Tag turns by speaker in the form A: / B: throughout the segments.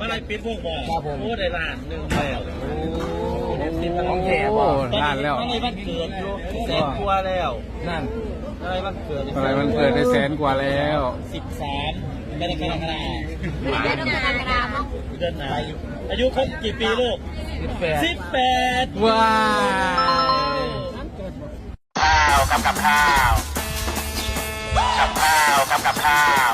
A: มาไล่ปิดพวกบ่
B: ครับผม
A: โอ้ได้ล้านหนึ่งแล้ว
B: ของแท้บ่
C: ล้านแล้ว
A: มาในวันเกิดอยู่แสนกว่าแล้ว
B: นั่น
A: มาในวันเกิด
C: อะไรมันเกิดได้แสนกว่าแล้ว
A: สิบสามกรกฎาคม
D: เดือนกรกฎาคม
A: เดือนไหนอายุครบกี่ปีลูก
B: สิบแปด
A: สิบแปด
C: ว้า
E: ข้าวกับกับข้าวกับข้าวกับกับข้าว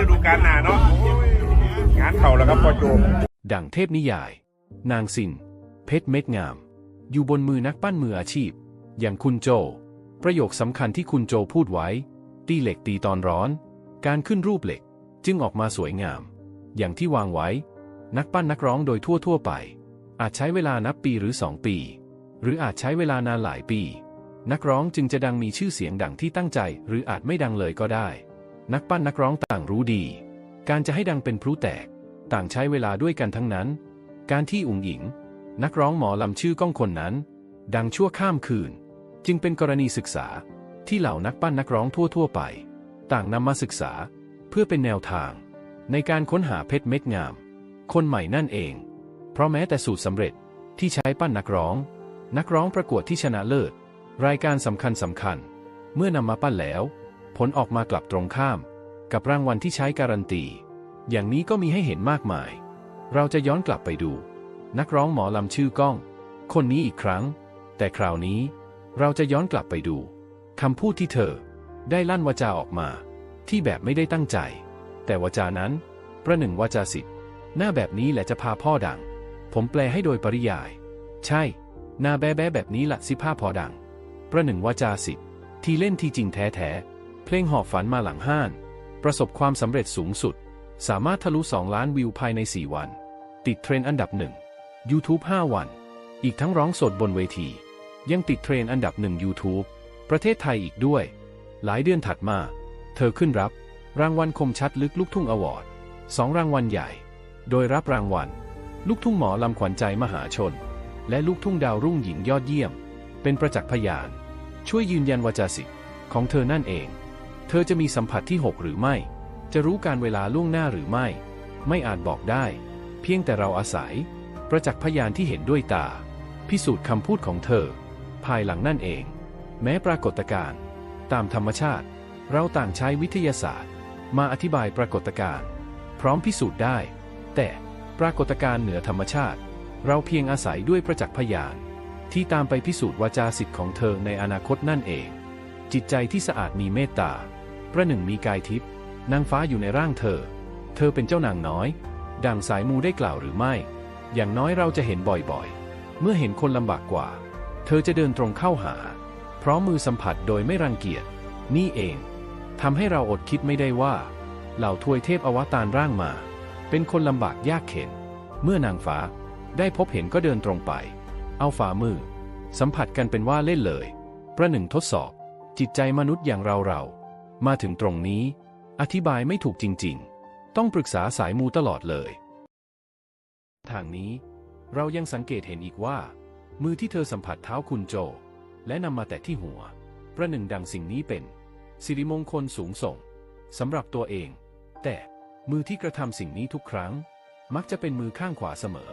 E: ฤดูกาลหนาเนาะงานเข่าแล้วครับพอโจม
F: ดั่งเทพนิยาย นางสิน เพชรเม็ดงาม อยู่บนมือนักปั้นมืออาชีพ อย่างคุณโจ ประโยคสำคัญที่คุณโจพูดไว้ ตีเหล็กตีตอนร้อน การขึ้นรูปเหล็กจึงออกมาสวยงาม อย่างที่วางไว้ นักปั้นนักร้องโดยทั่วทั่วๆไป อาจใช้เวลานับปีหรือสองปี หรืออาจใช้เวลานานหลายปี นักร้องจึงจะดังมีชื่อเสียงดังที่ตั้งใจ หรืออาจไม่ดังเลยก็ได้ นักปั้นนักร้องต่างรู้ดี การจะให้ดังเป็นพลุแตก ต่างใช้เวลาด้วยกันทั้งนั้น การที่อุ๋งหญิง นักร้องหมอลำชื่อก้องคนนั้น ดังชั่วข้ามคืน จึงเป็นกรณีศึกษาที่เหล่านักปั้นนักร้องทั่ว ๆ ไป ต่างนำมาศึกษาเพื่อเป็นแนวทาง ในการค้นหาเพชรเม็ดงาม คนใหม่นั่นเอง เพราะแม้แต่สูตรสำเร็จที่ใช้ปั้นนักร้อง นักร้องประกวดที่ชนะเลิศ รายการสำคัญสำคัญ เมื่อนำมาปั้นแล้ว ผลออกมากลับตรงข้าม กับรางวัลที่ใช้การันตี อย่างนี้ก็มีให้เห็นมากมาย เราจะย้อนกลับไปดู นักร้องหมอลำชื่อก้อง คนนี้อีกครั้ง แต่คราวนี้ เราจะย้อนกลับไปดูคำพูดที่เธอ ได้ลั่นวาจาออกมา ที่แบบไม่ได้ตั้งใจ แต่วาจานั้น ประหนึ่งวาจาสิทธิ์หน้าแบบนี้แหละจะพาพ่อดัง ผมแปลให้โดยปริยาย ใช่หน้าแบ๊ะแบบนี้ละสิพาพอดัง ประหนึ่งวาจาสิทธิ์ที่เล่นที่จริงแท้ๆ เพลงหอบฝันมาหลังห้าน ประสบความสำเร็จสูงสุด สามารถทะลุ 2 ล้านวิวภายใน 4 วัน ติดเทรนด์อันดับหนึ่ง YouTube 5 วัน อีกทั้งร้องสดบนเวที ยังติดเทรนด์อันดับหนึ่ง YouTube ประเทศไทยอีกด้วย หลายเดือนถัดมา เธอขึ้นรับ รางวัลคมชัดลึกลูกทุ่งอวอร์ดสองรางวัลใหญ่ โดยรับรางวัล ลูกทุ่งหมอลำขวัญใจมหาชน และลูกทุ่งดาวรุ่งหญิงยอดเยี่ยม เป็นประจักษ์พยาน ช่วยยืนยันวาจาสิทธิ์ของเธอนั่นเอง เธอจะมีสัมผัสที่ 6 หรือไม่ จะรู้การเวลาล่วงหน้าหรือไม่ ไม่อาจบอกได้ เพียงแต่เราอาศัย ประจักษ์พยานที่เห็นด้วยตา พิสูจน์คำพูดของเธอ ภายหลังนั่นเอง แม้ปรากฏการณ์ตามธรรมชาติ เราต่างใช้วิทยาศาสตร์ มาอธิบายปรากฏการณ์พร้อมพิสูจน์ได้ แต่ปรากฏการณ์เหนือธรรมชาติ เราเพียงอาศัยด้วยประจักษ์พยาน ที่ตามไปพิสูจน์วาจาสิทธิ์ของเธอในอนาคตนั่นเอง จิตใจที่สะอาดมีเมตตา ประหนึ่งมีกายทิพย์นางฟ้าอยู่ในร่างเธอ เธอเป็นเจ้านางน้อย ดังสายมูได้กล่าวหรือไม่ อย่างน้อยเราจะเห็นบ่อยๆ เมื่อเห็นคนลำบากกว่า เธอจะเดินตรงเข้าหา พร้อมมือสัมผัสโดยไม่รังเกียจ นี่เองทำให้เราอดคิดไม่ได้ว่า เหล่าทวยเทพอวตารร่างมา เป็นคนลำบากยากเข็น เมื่อนางฟ้าได้พบเห็นก็เดินตรงไป เอาฝ่ามือ สัมผัสกันเป็นว่าเล่นเลย ประหนึ่งทดสอบ จิตใจมนุษย์อย่างเราเรา มาถึงตรงนี้ อธิบายไม่ถูกจริงๆ ต้องปรึกษาสายมูตลอดเลย ทางนี้ เรายังสังเกตเห็นอีกว่า มือที่เธอสัมผัสเท้าคุณโจ และนำมาแตะที่หัว ประหนึ่งดังสิ่งนี้เป็น สิริมงคลสูงส่งสำหรับตัวเอง แต่มือที่กระทำสิ่งนี้ทุกครั้ง มักจะเป็นมือข้างขวาเสมอ